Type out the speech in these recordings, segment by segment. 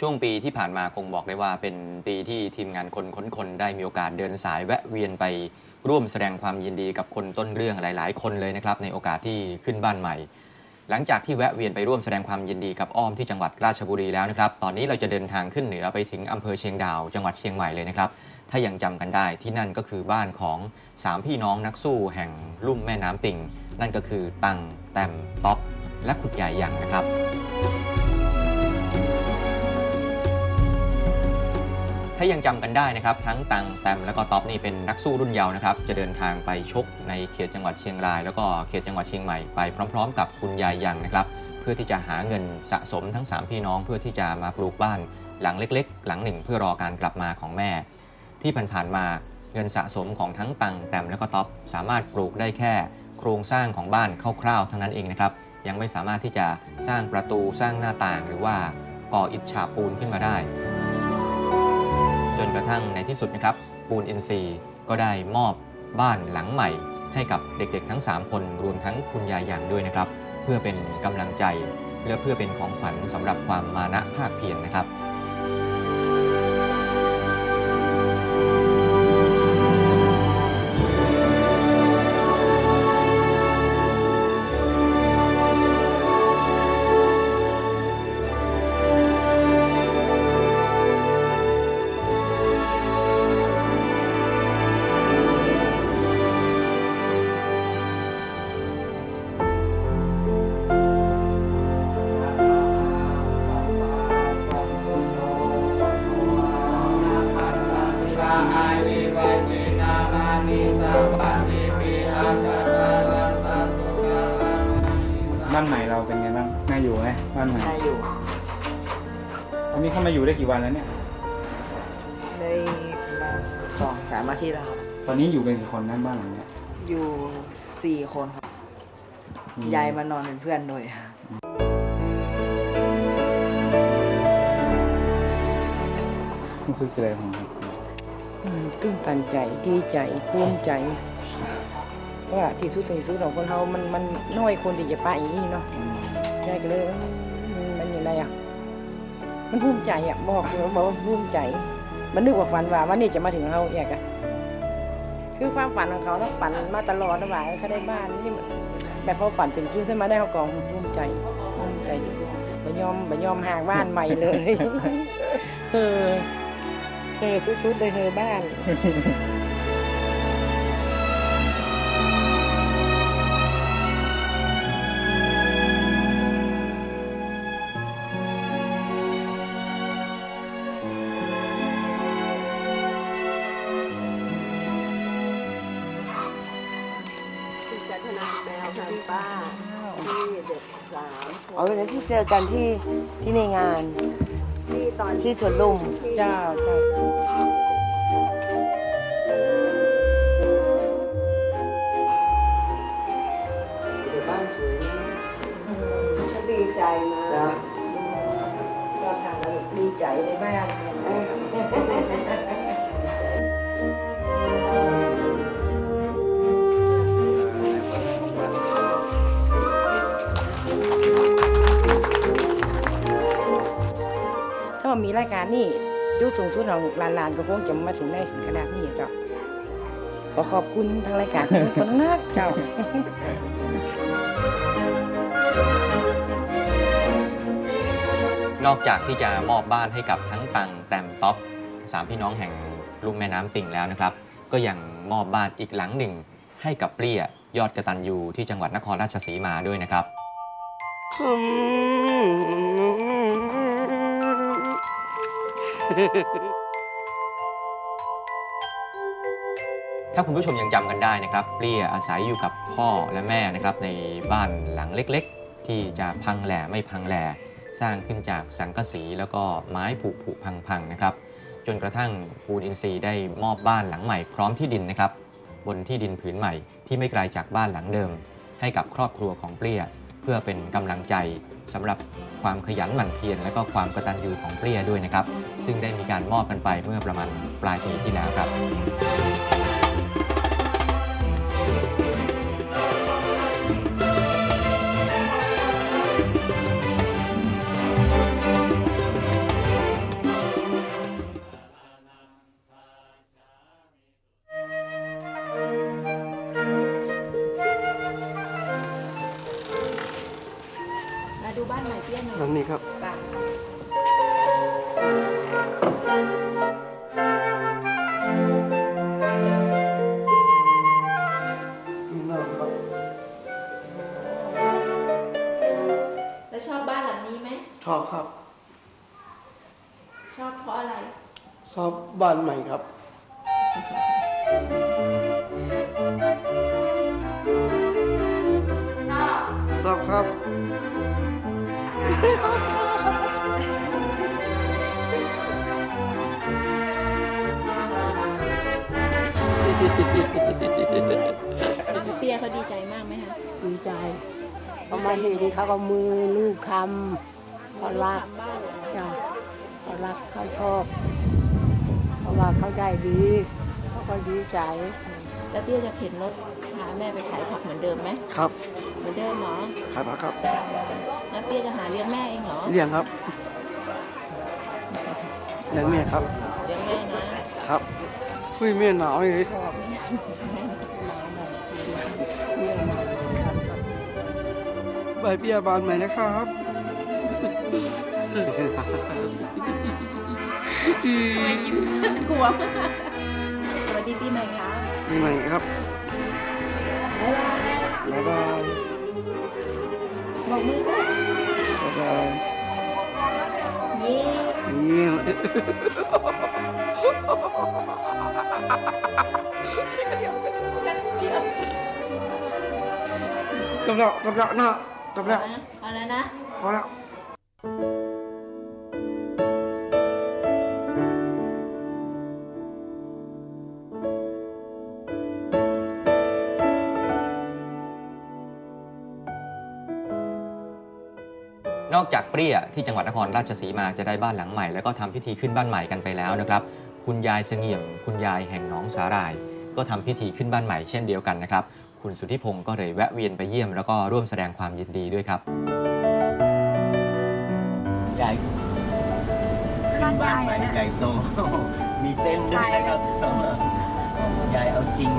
ช่วงปีที่ผ่านมาคงบอกได้ว่าเป็นปีที่ทีมงานคนค้นคนได้มีโอกาสเดินสายแวะเวียนไปร่วมแสดงความยินดีกับคนต้นเรื่องหลาย ๆ คนเลยนะครับในโอกาสที่ขึ้นบ้านใหม่ หลังจากที่แวะเวียนไปร่วมแสดงความยินดีกับอ้อมที่จังหวัดราชบุรีแล้วนะครับ ตอนนี้เราจะเดินทางขึ้นเหนือไปถึงอำเภอเชียงดาว จังหวัดเชียงใหม่เลยนะครับ ถ้ายังจำกันได้ที่นั่นก็คือบ้านของสามพี่น้องนักสู้แห่งลุ่มแม่น้ำปิงนั่นก็คือตังแตมต๊อกและขุดใหญ่ยังนะครับ ถ้ายังจำกันได้นะครับ ทั้งตังแตมและก็ท็อปนี่เป็นนักสู้รุ่นเยาว์นะครับ จะเดินทางไปชกในเขตจังหวัดเชียงราย แล้วก็เขตจังหวัดเชียงใหม่ไปพร้อม ๆ กับคุณยายยังนะครับ เพื่อที่จะหาเงินสะสมทั้ง 3 พี่น้องเพื่อที่จะมาปลูกบ้าน หลังเล็ก ๆ หลังหนึ่งเพื่อรอการกลับมาของแม่ ที่ผ่านๆมาเงินสะสมของทั้งตังแตมและก็ท็อปสามารถปลูกได้แค่ โครงสร้างของบ้านคร่าวๆเท่านั้นเองนะครับยังไม่สามารถที่จะสร้างประตูสร้างหน้าต่างหรือว่าก่ออิฐฉาบปูนขึ้นมาได้ จนกระทั่งในที่สุดนะครับ ปูนอินซีย์ก็ได้มอบบ้านหลังใหม่ ให้กับเด็กๆทั้ง 3 คนรวมทั้งคุณยายอย่างด้วยนะครับ เพื่อเป็นกำลังใจและเพื่อเป็นของขวัญสำหรับความมานะภาคเพียรนะครับ เราเป็นไงบ้างน่าอยู่ไหมบ้านใหม่น่าอยู่ตอนนี้เข้ามาอยู่ได้กี่วันแล้วเนี่ยได้ประมาณสองสามอาทิตย์แล้วครับตอนนี้อยู่กันกี่คนนั่นบ้านหลังเนี้ยอยู่สี่คนครับอืยายมานอนเป็นเพื่อนด้วยรู้สึกอะไรของครับอืมตื้นตันใจดีใจภูมิใจ ว่าที่สุดที่สุดของคนเรามันมันน้อยคนที่จะไปอย่างนี้เนาะอืมยายก็เลยเอ้ยมันยังไงอะ มันภูมิใจอะบอกเลยว่าบอกว่าภูมิใจ มันนึกว่าฝันว่าวันนี้จะมาถึงเราอยากอะคือความฝันของเขาเนาะฝันมาตลอดนะว่าเขาได้บ้านนี่มันแบบพอฝันเป็นจริงขึ้นมาได้เขากองภูมิใจภูมิใจที่สุดบ่ยอมบ่ยอมห่างบ้านใหม่เลยเออเออสุดๆเลยเฮอบ้าน ป้าที่เด็กสามอ๋อวันนั้นที่เจอกันที่ที่ในงานที่ตอนที่สวนลุม เจ้าเจ้า รายการนี่ยุคสูงสุดของหลานๆก็คงจะมาถึงได้ขนาดนี้เจ้าขอขอบคุณทางรายการทุกคนนักเจ้านอกจากที่จะมอบบ้านให้กับทั้งตังแตมท็อปสามพี่น้องแห่งลุ่มแม่น้ำปิงแล้วนะครับ ก็ยังมอบบ้านอีกหลังหนึ่ง ให้กับเปรี้ยยอดกระตันยูที่จังหวัดนครราชสีมาด้วยนะครับ ถ้าคุณผู้ชมยังจำกันได้นะครับเปรี้ยอาศัยอยู่กับพ่อและแม่นะครับในบ้านหลังเล็กๆ ที่จะพังแหล่ไม่พังแหล่สร้างขึ้นจากสังกะสีแล้วก็ไม้ผุผุพังพังๆนะครับ จนกระทั่งปูนอินทรีย์ได้มอบบ้านหลังใหม่พร้อมที่ดินนะครับ บนที่ดินผืนใหม่ที่ไม่ไกลจากบ้านหลังเดิม ให้กับครอบครัวของเปรี้ย เพื่อเป็นกำลังใจสำหรับความขยันหมั่นเพียรและก็ความกระตันยูของเปรี้ยด้วยนะครับ ซึ่งได้มีการมอบกันไปเมื่อประมาณปลายปีที่แล้วครับ ครับ ชอบเพราะอะไร ชอบบ้านใหม่ครับ ชอบครับเตี้ยเขาดีใจมากไหมคะดีใจเขามาเห็นเขาก็มือลูกคำ เขารักบ้านเหรอจ้ะเขารักเขาชอบ เพราะว่าเขาได้ดีเขาก็ดีใจ แล้วเตี้ยจะเข็นรถพาแม่ไปขายผักเหมือนเดิมไหมครับ เหมือนเดิมเหรอขายผักครับ แล้วเตี้ยจะหาเลี้ยงแม่เองเหรอเลี้ยงครับเลี้ยงเมียครับเลี้ยงแม่นะครับคุยเมียหนาวเลยใบเบี้ยบานใหม่นะครับ กลัวสวัสดีปีใหม่ครับปีใหม่ครับบ๊ายบายบอกมือด้วยบ๊ายบายยิ้มยิ้มกำลังกำลังนะกำลังเอาแล้วนะพอแล้ว นอกจากเปรี้ยที่จังหวัดนครราชสีมาจะได้บ้านหลังใหม่ แล้วก็ทำพิธีขึ้นบ้านใหม่กันไปแล้วนะครับ คุณยายเสงี่ยม คุณยายแห่งหนองสาหร่าย ก็ทำพิธีขึ้นบ้านใหม่เช่นเดียวกันนะครับ คุณสุทธิพงศ์ก็เลยแวะเวียนไปเยี่ยมแล้วก็ร่วมแสดงความยินดีด้วยครับ ยายขึ้นบ้านใหม่ใหญ่โต มีเต้นด้วยนะครับยายเอาจริง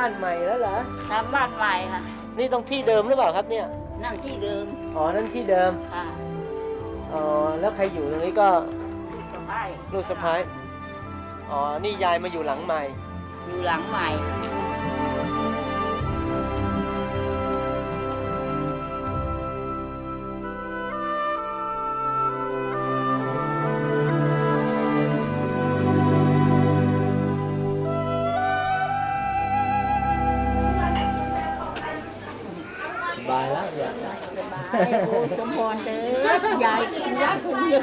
บ้านใหม่แล้วเหรอทำบ้านใหม่ค่ะ นี่ต้องที่เดิมหรือเปล่าครับเนี่ย นั่งที่เดิม อ๋อ นั่นที่เดิม ค่ะ อ๋อ แล้วใครอยู่ตรงนี้ก็สบายลูกสะพ้าย อ๋อ นี่ยายมาอยู่หลังใหม่ อยู่หลังใหม่ โอ้สมพรเด้อยายกินยาคุณยืน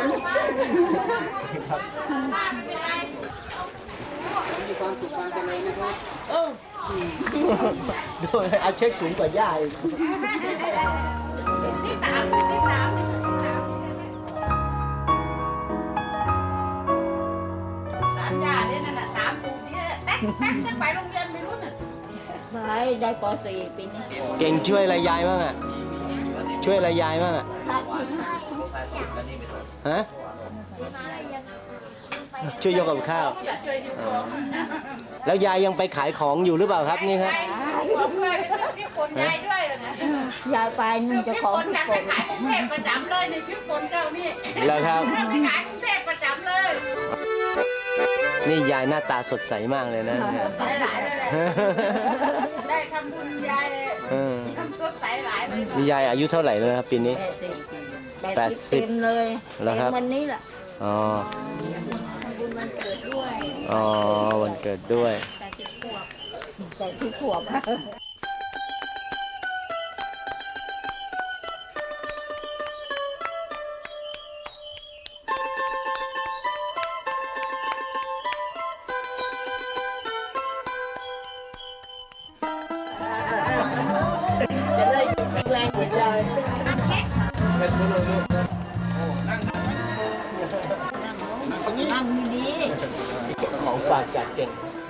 ดูเอาเช็คสูงกว่ายายที่สามที่สามสามยาเนี่ยนั่นน่ะสามตูดเนี่แต๊กแต๊กจะไปโรงเรียนไม่รู้น่ะไปได้ป .4 ปีนี้เก่งช่วยอะไรยายบ้างอะ ช่วยอะไรยายบ้างอะครับฮะช่วยยกกับข้าวช่วยดูดวงแล้วยายยังไปขายของอยู่หรือเปล่าครับนี่ครับยายดูดวงด้วยไปซื้อพริกป่นยายด้วยนะยายไปนึ่งพริเจ้ากของป่นพี่กันฝไปนขายกรุงเทพประจำเลยในพริกป่นเจ้านี่แล้วครับไปขายกรุงเทพประจำเลย นี่ยายหน้าตาสดใสมากเลยนะเนี่ยหลายๆเลยแหละได้ทำบุญยายเออทำสดใสหลายเลยนี่ยายอายุเท่าไหร่แล้วครับปีนี้ แปดแปดสิบสิบเต็มเลยแล้วครับ เต็มวันนี้แหละอ๋อบุญวันเกิดด้วยอ๋อวันเกิดด้วยแปดสิบขวบแปดสิบขวบ 头发งฝ